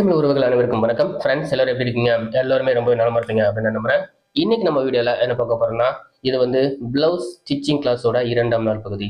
தமிழ் உறவுகள் அனைவருக்கும் வணக்கம். ஃப்ரெண்ட்ஸ் எல்லாரும் எப்படி இருக்கீங்க? எல்லாருமே ரொம்ப நலமா இருப்பீங்க அப்படின்னு நம்புறேன். இன்னைக்கு நம்ம வீடியோல என்ன பார்க்க போறோம்னா இது வந்து பிளவுஸ் ஸ்டிச்சிங் கிளாஸோட இரண்டாம் நாள் பகுதி.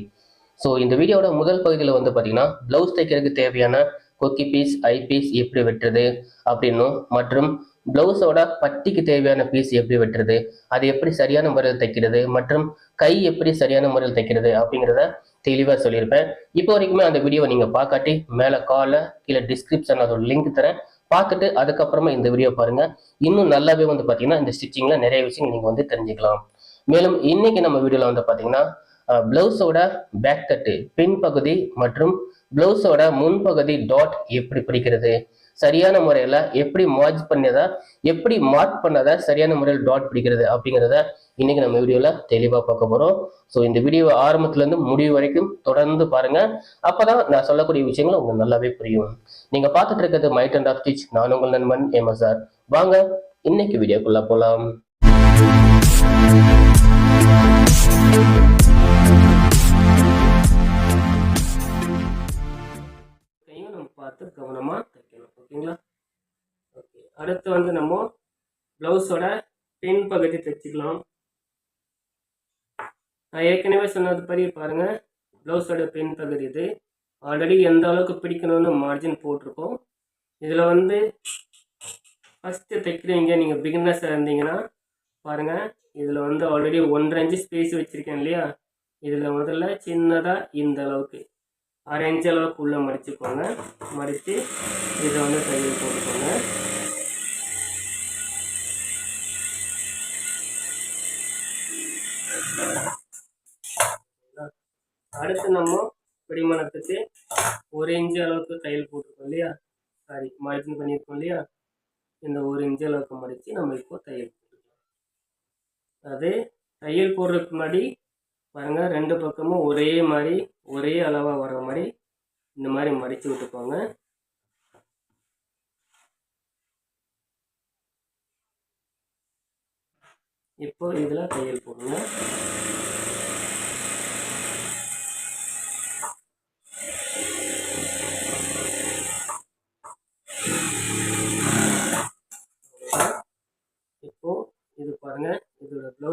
ஸோ இந்த வீடியோட முதல் பகுதியில் வந்து பார்த்தீங்கன்னா பிளவுஸ் தைக்கிறதுக்கு தேவையான கொக்கி பீஸ் ஐ பீஸ் எப்படி வெட்டுறது அப்படின்னும் மற்றும் பிளவுஸோட பட்டிக்கு தேவையான பீஸ் எப்படி வெட்டுறது அது எப்படி சரியான முறையில் தைக்கிறது மற்றும் கை எப்படி சரியான முறையில் தைக்கிறது அப்படிங்கிறத தெளிவாக சொல்லியிருப்பேன். இப்போ வரைக்குமே அந்த வீடியோவை நீங்கள் பார்க்காட்டி மேலே காலில் கீழே டிஸ்கிரிப்ஷன் அதோட லிங்க் தரேன். பார்த்துட்டு அதுக்கப்புறமா இந்த வீடியோ பாருங்க. இன்னும் நல்லாவே வந்து பார்த்தீங்கன்னா இந்த ஸ்டிச்சிங்கில் நிறைய விஷயங்கள் நீங்கள் வந்து தெரிஞ்சுக்கலாம். மேலும் இன்னைக்கு நம்ம வீடியோவில் வந்து பார்த்தீங்கன்னா பிளவுஸோட பேக் தட்டு பின் பகுதி மற்றும் பிளவுஸோட முன்பகுதி டாட் எப்படி பிடிக்கிறது சரியான முறையில் எப்படி மார்ஜ் பண்ணதா எப்படி மார்க் பண்ணதை சரியான முறையில் டாட் பிடிக்கிறது அப்படிங்கிறத இன்னைக்கு நம்ம வீடியோவில் தெளிவாக பார்க்க போகிறோம் ஸோ இந்த வீடியோ ஆரம்பத்துலேருந்து முடிவு வரைக்கும் தொடர்ந்து பாருங்க. அப்பதான் நான் சொல்லக்கூடிய விஷயங்கள் உங்களுக்கு நல்லாவே புரியும். நீங்க பார்த்துட்டு இருக்கிறது மைட் அண்ட் ஆஃப் ஸ்டிச் நான் உங்கள் நண்பன் எம்எஸ்ஆர் வாங்க இன்னைக்கு வீடியோக்குள்ள போலாம். அடுத்து வந்து நம்ம ப்ளவுஸோட பின் பகுதி தைச்சிக்கலாம். நான் ஏற்கனவே சொன்னது படி பாருங்க ப்ளவுஸோட பின் பகுதி இது. ஆல்ரெடி எந்த அளவுக்கு பிடிக்கணும்னு மார்ஜின் போட்டிருக்கோம். இதில் வந்து ஃபஸ்ட்டு தைக்கிறீங்க நீங்கள் பிகினர்ஸாக இருந்தீங்கன்னா பாருங்கள் இதில் வந்து ஆல்ரெடி ஒன்றரை இன்ச்சு ஸ்பேஸ் வச்சுருக்கேன் இல்லையா? இதில் முதல்ல சின்னதாக இந்த அளவுக்கு அரை இன்ச் அளவுக்கு உள்ளே மடிச்சுக்கோங்க. மடித்து இதை வந்து தையல் போட்டுக்கோங்க. அடுத்து நம்ம பிடிமணத்துக்கு ஒரு இன்ச்சு அளவுக்கு தையல் போட்டிருக்கோம் இல்லையா? சாரி மார்ஜின் பண்ணியிருக்கோம் இல்லையா? இந்த ஒரு இன்ச்சு அளவுக்கு மடித்து நம்ம இப்போ தையல் போட்டுக்கலாம் அது தையல் போடுறதுக்கு முன்னாடி பாருங்கள் ரெண்டு பக்கமும் ஒரே மாதிரி ஒரே அளவாக வர மாதிரி இந்த மாதிரி மடித்து விட்டுக்கோங்க. இப்போ இதில் தையல் போடுங்க.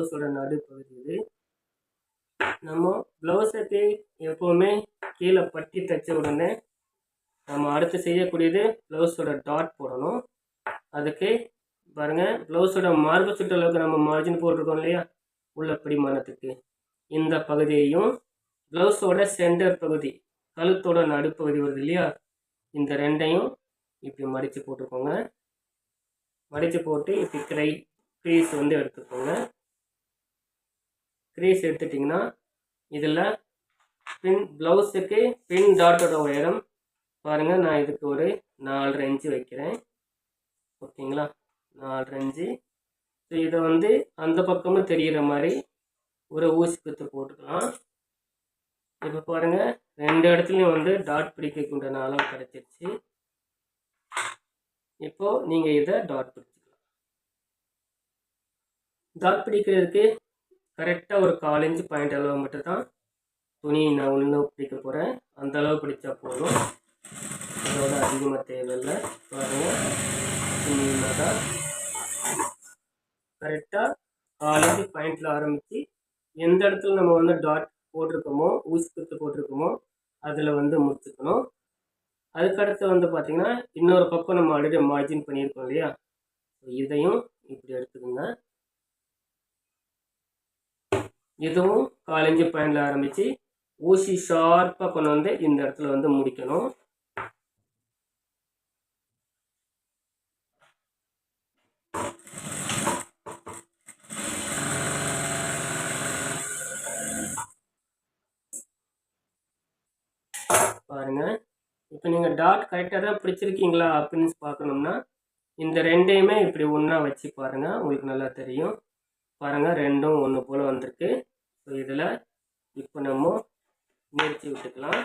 ப்ளவுஸோட நடுப்பகுதி இது நம்ம ப்ளவுஸுக்கு எப்போவுமே கீழே பட்டி தைச்ச உடனே நம்ம அடுத்து செய்யக்கூடியது ப்ளவுஸோட டாட் போடணும். அதுக்கு பாருங்கள் ப்ளவுஸோட மார்பு சுற்றளவுக்கு நம்ம மார்ஜின் போட்டிருக்கோம் இல்லையா? உள்ள பிடிமானத்துக்கு. இந்த பகுதியையும் ப்ளவுஸோட சென்டர் பகுதி கழுத்தோட நடுப்பகுதி வருது இல்லையா? இந்த ரெண்டையும் இப்படி மடித்து போட்டுக்கோங்க மடித்து போட்டு இப்படி க்ரை க்ரீஸ் வந்து எடுத்துக்கோங்க. க்ரீஸ் எடுத்துட்டிங்கன்னா இதில் பின் ப்ளவுஸுக்கு பின் டாட்டோட உயரம் பாருங்கள் நான் இதுக்கு ஒரு நாலரை இன்ச்சு வைக்கிறேன். ஓகேங்களா? நாலரை இன்ச்சு. ஸோ இதை வந்து அந்த பக்கமும் தெரிகிற மாதிரி ஒரு ஊசி குத்து போட்டுக்கலாம். இப்போ பாருங்கள் ரெண்டு இடத்துலையும் வந்து டாட் பிடிக்கக்கூடிய அளவு கிடச்சிருச்சு. இப்போது நீங்கள் இதை டாட் பிடிச்சிக்கலாம். டாட் பிடிக்கிறதுக்கு கரெக்டாக ஒரு கால் இன்ச்சு பாயிண்ட் அளவு மட்டும் தான் துணி நான் ஒன்று பிடிக்க போகிறேன் அந்த அளவு பிடிச்சா போதும். அதோட அதிகமாக தேவையில்லை. பாருங்கள் தான் கரெக்டாக கால் இன்ச்சு பாயிண்டில் ஆரம்பித்து எந்த இடத்துல நம்ம வந்து டாட் போட்டிருக்கோமோ ஊசி குத்து போட்டிருக்கோமோ அதில் வந்து முடிச்சுக்கணும். அதுக்கடுத்து வந்து பார்த்திங்கன்னா இன்னொரு பக்கம் நம்ம ஆல்ரெடி மார்ஜின் பண்ணியிருக்கோம் இல்லையா? இதையும் இப்படி எடுத்துக்கோங்க. இதுவும் காலஞ்சு பாயிண்டில் ஆரம்பித்து ஊசி ஷார்ப்பாக கொண்டு வந்து இந்த இடத்துல வந்து முடிக்கணும். பாருங்கள் இப்போ நீங்கள் டாட் கரெக்டாக தான் பிடிச்சிருக்கீங்களா அப்படின்னு பார்க்கணும்னா இந்த ரெண்டையுமே இப்படி ஒன்றா வச்சு பாருங்கள் உங்களுக்கு நல்லா தெரியும். பாருங்கள் ரெண்டும் ஒன்று போல் வந்திருக்கு. ஸோ இதில் இப்போ நம்ம முயற்சி விட்டுக்கலாம்.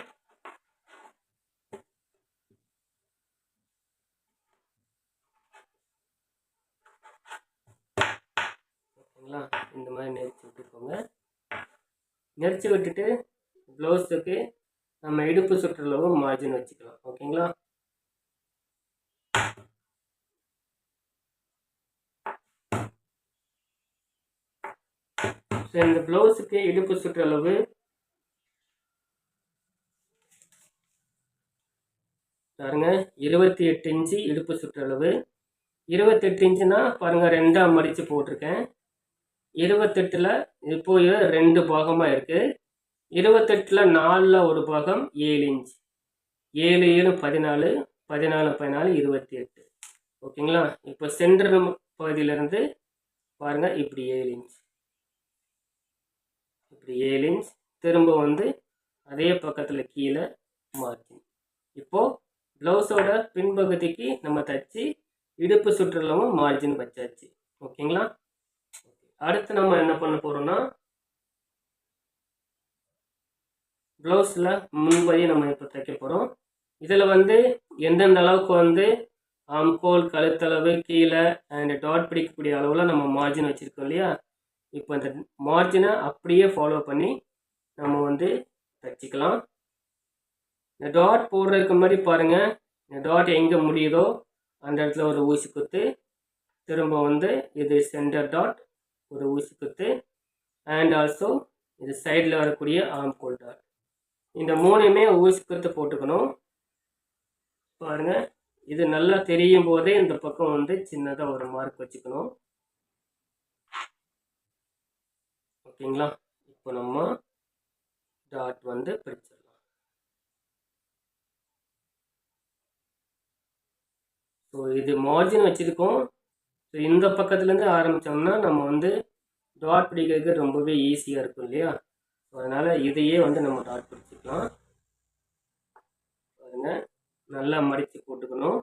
ஓகேங்களா? இந்த மாதிரி நெரிச்சு விட்டுக்கோங்க. நெரிச்சு விட்டுட்டு ப்ளவுஸுக்கு நம்ம இடுப்பு சுற்றளவு மார்ஜின் வச்சுக்கலாம். ஓகேங்களா ஸோ இந்த ப்ளவுஸுக்கு இடுப்பு சுற்றளவு பாருங்க இருபத்தி எட்டு இன்ச்சு இடுப்பு சுற்றளவு இருபத்தெட்டு இன்ச்சுனா பாருங்க ரெண்டாக மடித்து போட்டிருக்கேன். இருபத்தெட்டில் இப்போ ரெண்டு பாகமாக இருக்குது இருபத்தெட்டில் நாலில் ஒரு பாகம் ஏழு இன்ச் ஏழு ஏழு பதினாலு பதினாலு பதினாலு இருபத்தி எட்டு. ஓகேங்களா? இப்போ சென்டர் பகுதியிலேருந்து பாருங்கள் இப்படி ஏழு இன்ச் இப்படி ஏழு இன்ச் திரும்ப வந்து அதே பக்கத்தில் கீழே மார்ஜின் இப்போது ப்ளவுஸோட பின்பகுதிக்கு நம்ம தச்சு இடுப்பு சுற்றுலாவும் மார்ஜின் வச்சாச்சு. ஓகேங்களா அடுத்து நம்ம என்ன பண்ண போகிறோம்னா ப்ளவுஸில் முன்பதியை நம்ம இப்போ தைக்க போகிறோம் இதில் வந்து எந்தெந்த அளவுக்கு வந்து ஆம்கோல் கழுத்தளவு கீழே அண்ட் டாட் பிடிக்கக்கூடிய அளவில் நம்ம மார்ஜின் வச்சுருக்கோம் இல்லையா? இப்போ இந்த மார்ஜினை அப்படியே ஃபாலோ பண்ணி நம்ம வந்து தைச்சிக்கலாம். இந்த டாட் போடுறதுக்கு முன்னாடி பாருங்கள் இந்த டாட் எங்கே முடியுதோ அந்த இடத்துல ஒரு ஊசி குத்து திரும்ப வந்து இது சென்டர் டாட் ஒரு ஊசி குத்து அண்ட் ஆல்சோ இது சைடில் வரக்கூடிய ஆம் கோல் டாட் இந்த மூணுமே ஊசி குத்து போட்டுக்கணும். பாருங்கள் இது நல்லா தெரியும் போதே இந்த பக்கம் வந்து சின்னதாக ஒரு மார்க் வச்சுக்கணும். ஓகேங்களா இப்போ நம்ம டாட் வந்து பிரிச்சிடலாம். ஸோ இது மார்ஜின் வச்சுருக்கோம். ஸோ இந்த பக்கத்துலேருந்து ஆரம்பித்தோம்னா நம்ம வந்து டாட் பிடிக்கிறதுக்கு ரொம்பவே ஈஸியாக இருக்கும் இல்லையா? ஸோ அதனால் இதையே வந்து நம்ம டாட் பிடிச்சிக்கலாம். பாருங்க. நல்லா மடித்து போட்டுக்கணும்.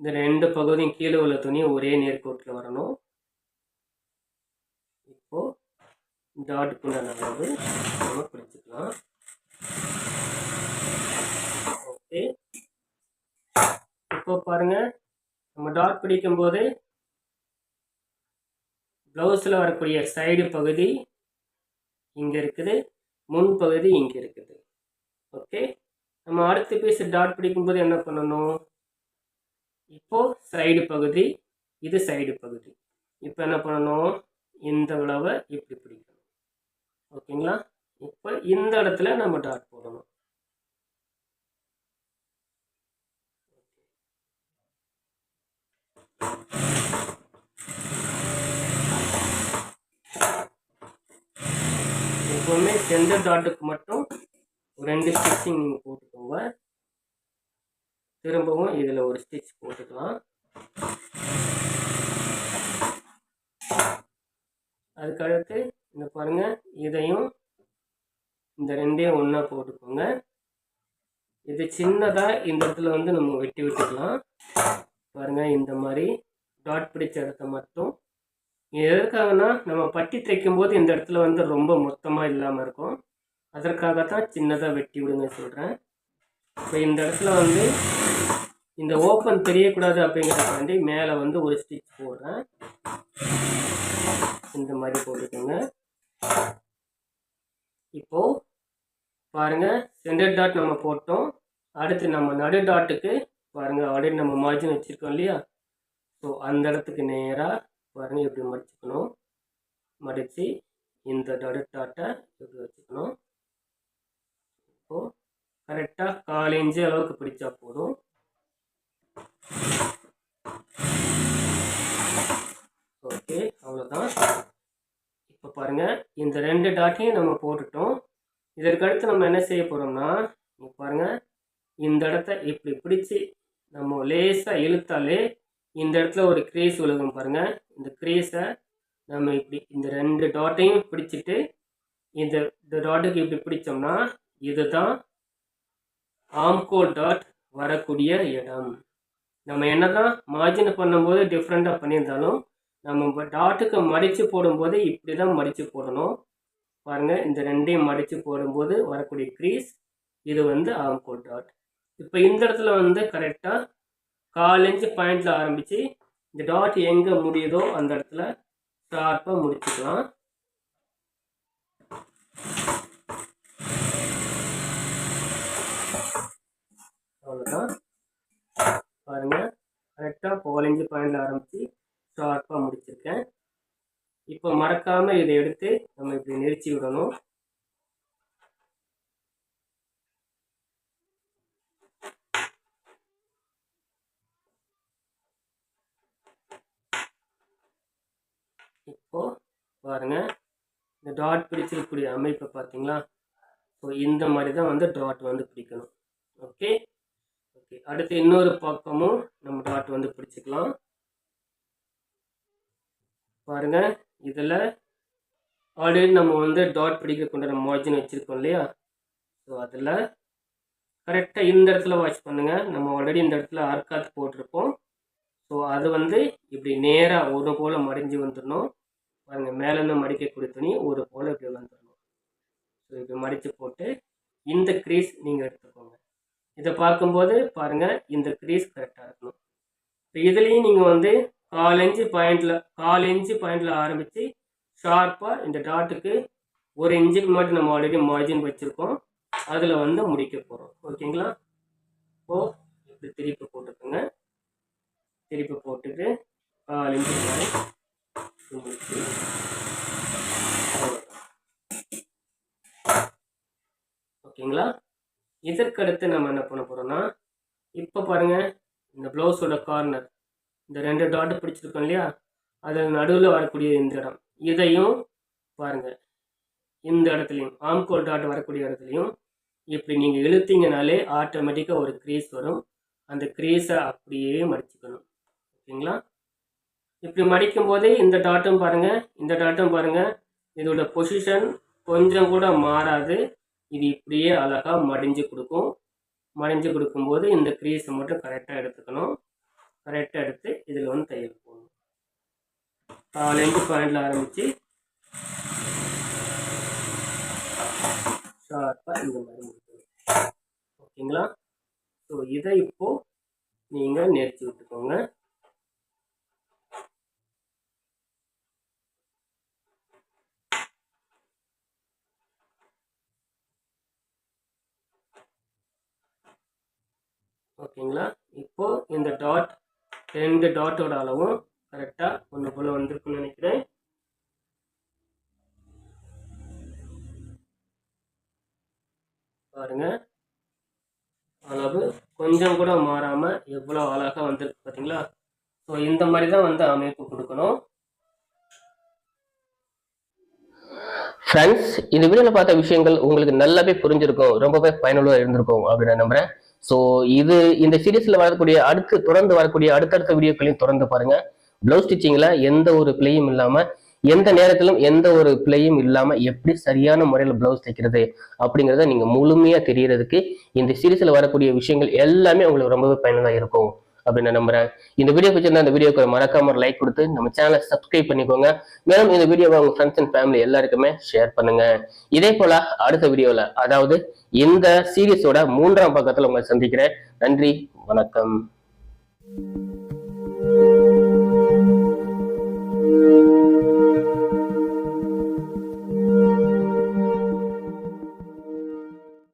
இந்த ரெண்டு பகுதியும் கீழே உள்ள துணி ஒரே நேர்கோட்டில் வரணும். இப்போது டாட்டுக்குண்டான அளவு நம்ம பிடிச்சிக்கலாம் ஓகே இப்போ பாருங்கள் நம்ம டாட் பிடிக்கும்போது ப்ளவுஸில் வரக்கூடிய சைடு பகுதி இங்கே இருக்குது முன் பகுதி இங்கே இருக்குது. ஓகே நம்ம அடுத்த பீஸ் டாட் பிடிக்கும்போது என்ன பண்ணணும்? இப்போ சைடு பகுதி இது சைடு பகுதி. இப்போ என்ன பண்ணணும்? இந்த அளவை இப்படி பிடிக்கணும். ஓகேங்களா? இப்போ இந்த இடத்துல நம்ம டாட் போடணும். எப்பவுமே சென்டர் டாட்டுக்கு மட்டும் ரெண்டு ஸ்டிச்சிங் நீங்கள் போட்டுக்கோங்க. திரும்பவும் இதில் ஒரு ஸ்டிச் போட்டுக்கலாம். அதுக்கடுத்து இந்த பாருங்கள் இதையும் இந்த ரெண்டையும் ஒன்றா போட்டுக்கோங்க. இது சின்னதாக இந்த இடத்துல வந்து நம்ம வெட்டி விட்டுக்கலாம். பாருங்கள் இந்த மாதிரி டாட் பிடிச்ச இடத்த மட்டும். எதற்காகனா நம்ம பட்டி தைக்கும் போது இந்த இடத்துல வந்து ரொம்ப மொத்தமாக இல்லாமல் இருக்கும். அதற்காகத்தான் சின்னதாக வெட்டி விடுங்க சொல்கிறேன் இப்போ இந்த இடத்துல வந்து இந்த ஓப்பன் தெரியக்கூடாது அப்படிங்கிறதுக்காண்டி மேலே வந்து ஒரு ஸ்டிச் போடுறேன். இந்த மாதிரி போட்டுக்கோங்க. இப்போது பாருங்கள் சென்டர் டாட் நம்ம போட்டோம். அடுத்து நம்ம நடு டாட்டுக்கு பாருங்கள் ஆல்ரெடி நம்ம மார்ஜின் வச்சுருக்கோம் இல்லையா? ஸோ அந்த இடத்துக்கு நேராக பாருங்கள் இப்படி மடிச்சுக்கணும். மடித்து இந்த நடு டாட்டை இப்படி வச்சுக்கணும். இப்போது கரெக்டாக கால் இன்ச்சு அளவுக்கு பிடிச்சா போதும். ஓகே அவ்வளோதான் இப்போ பாருங்கள் இந்த ரெண்டு டாட்டையும் நம்ம போட்டுட்டோம். இதற்கடுத்து நம்ம என்ன செய்ய போகிறோம்னா பாருங்கள் இந்த இடத்த இப்படி பிடிச்சி நம்ம லேசாக இழுத்தாலே இந்த இடத்துல ஒரு க்ரீஸ் விழுகும் பாருங்கள் இந்த க்ரீஸை நம்ம இப்படி இந்த ரெண்டு டாட்டையும் பிடிச்சிட்டு இந்த இந்த டாட்டுக்கு இப்படி பிடிச்சோம்னா இதுதான் ஆம்கோல் டாட் வரக்கூடிய இடம். நம்ம என்ன தான் மார்ஜின் பண்ணும்போது டிஃப்ரெண்ட்டாக பண்ணியிருந்தாலும் நம்ம டாட்டுக்கு மடித்து போடும்போது இப்படி தான் மடித்து போடணும். பாருங்கள் இந்த ரெண்டையும் மடித்து போடும்போது வரக்கூடிய க்ரீஸ் இது வந்து ஆம்கோல் டாட் இப்போ இந்த இடத்துல வந்து கரெக்டாக கால் இன்ச்சு பாயிண்டில் ஆரம்பித்து இந்த டாட் எங்கே முடியுதோ அந்த இடத்துல ஷார்ப்பாக முடிச்சுக்கலாம். அவ்வளோதான் பாருங்கள் கரெக்டாக பதினஞ்சு பாயிண்டில் ஆரம்பித்து ஷார்ப்பாக முடிச்சிருக்கேன் இப்போ மறக்காமல் இதை எடுத்து நம்ம இப்படி நெரிச்சு விடணும். இப்போ பாருங்க. இந்த டாட் பிடிச்சிருக்கக்கூடிய அமைப்பை பார்த்தீங்களா ஸோ இந்த மாதிரி தான் வந்து டாட் வந்து பிடிக்கணும். ஓகே ஓகே அடுத்து இன்னொரு பக்கமும் நம்ம டாட் வந்து பிடிச்சிக்கலாம். பாருங்க இதில் ஆல்ரெடி நம்ம வந்து டாட் பிடிக்கக்கூடிய மார்ஜின் வச்சுருக்கோம் இல்லையா? ஸோ அதில் கரெக்டாக இந்த இடத்துல வாட்ச் பண்ணுங்கள் நம்ம ஆல்ரெடி இந்த இடத்துல ஆர்காத் போட்டிருப்போம். ஸோ அது வந்து இப்படி நேராக ஒரு போல் மடிஞ்சு வந்துடணும். பாருங்கள் மேலேருந்து மடிக்கக்கூடிய துணி ஒரு போல் இப்படி வந்துடணும். ஸோ இப்படி மடித்து போட்டு இந்த க்ரீஸ் நீங்கள் எடுத்துக்கோங்க. இதை பார்க்கும்போது பாருங்கள் இந்த க்ரீஸ் கரெக்டாக இருக்கணும். இப்போ இதுலேயும் நீங்கள் வந்து கால் இன்ச்சு பாயிண்டில் கால் இன்ச்சு பாயிண்டில் ஆரம்பித்து ஷார்ப்பாக இந்த டாட்டுக்கு ஒரு இன்ச்சுக்கு மட்டும் நம்ம ஆல்ரெடி மார்ஜின் வச்சுருக்கோம். அதில் வந்து முடிக்க போகிறோம் ஓகேங்களா இப்போது இப்படி திருப்பி போட்டுக்கோங்க. திருப்பி போட்டுட்டு கால் இன்ச்சு மாதிரி முடிச்சு. ஓகேங்களா இதற்கடுத்து நம்ம என்ன பண்ண போகிறோம்னா இப்போ பாருங்க இந்த ப்ளவுஸோட கார்னர் இந்த ரெண்டு டாட்டு பிடிச்சிருக்கோம் இல்லையா? அதில் நடுவில் வரக்கூடிய இந்த இடம். இதையும் பாருங்கள் இந்த இடத்துலையும் ஆம்கோல் டாட் வரக்கூடிய இடத்துலையும் இப்படி நீங்கள் இழுத்தீங்கனாலே ஆட்டோமேட்டிக்காக ஒரு க்ரீஸ் வரும். அந்த க்ரீஸை அப்படியே மடிச்சுக்கணும். ஓகேங்களா? இப்படி மடிக்கும் போதே இந்த டாட்டும் பாருங்கள் இந்த டாட்டும் பாருங்க. இதோட பொசிஷன் கொஞ்சம் கூட மாறாது. இது இப்படியே அழகாக மடிஞ்சு கொடுக்கும். மடிஞ்சு கொடுக்கும்போது இந்த க்ரீஸை மட்டும் கரெக்டாக எடுத்துக்கணும். கரெக்டாக எடுத்து இதில் வந்து தையல் போடணும். காலேந்து பாயிண்டில் ஆரம்பித்து ஷார்ப்பாக இந்த மாதிரி முடிக்கணும். ஓகேங்களா? ஸோ இதை இப்போது நீங்கள் நெரிச்சு விட்டுக்கோங்க. ஓகேங்களா? இப்போ இந்த டாட் ரெண்டு டாட்டோட அளவும் கரெக்டாக ஒன்று போல் வந்திருக்குன்னு நினைக்கிறேன். பாருங்க. அளவு கொஞ்சம் கூட மாறாமல் எவ்வளோ அழகாக வந்திருக்கு பார்த்தீங்களா ஸோ இந்த மாதிரி தான் வந்து அமைப்பு கொடுக்கணும். ஃப்ரெண்ட்ஸ் இந்த வீடியோவில் பார்த்த விஷயங்கள் உங்களுக்கு நல்லாவே புரிஞ்சிருக்கும். ரொம்பவே பயனுள்ளதாக இருந்திருக்கும் அப்படின்னு நான் நம்புகிறேன் ஸோ இது இந்த சீரீஸில் வரக்கூடிய அடுத்து தொடர்ந்து வரக்கூடிய அடுத்தடுத்த வீடியோக்களையும் தொடர்ந்து பாருங்க. ப்ளவுஸ் ஸ்டிச்சிங்கில் எந்த ஒரு பிளேயும் இல்லாமல் எந்த நேரத்திலும் எந்த ஒரு பிளேயும் இல்லாமல் எப்படி சரியான முறையில் ப்ளவுஸ் தைக்கிறது அப்படிங்கிறத நீங்கள் முழுமையாக தெரியறதுக்கு இந்த சீரீஸில் வரக்கூடிய விஷயங்கள் எல்லாமே உங்களுக்கு ரொம்பவே பயனுள்ளதாக இருக்கும். அப்படின்னு நான் நம்புறேன். இந்த வீடியோ பிடிச்சிருந்தா இந்த வீடியோக்கு ஒரு மறக்காம ஒரு லைக் கொடுத்து நம்ம சேனலை சப்ஸ்கிரைப் பண்ணிக்கோங்க. மேலும் இந்த வீடியோவை உங்க ஃப்ரெண்ட்ஸ் அண்ட் ஃபேமிலி எல்லாருக்குமே ஷேர் பண்ணுங்க. இதே போல அடுத்த வீடியோல அதாவது இந்த சீரீஸோட மூன்றாம் பக்கத்துல உங்களை சந்திக்கிறேன். நன்றி வணக்கம்.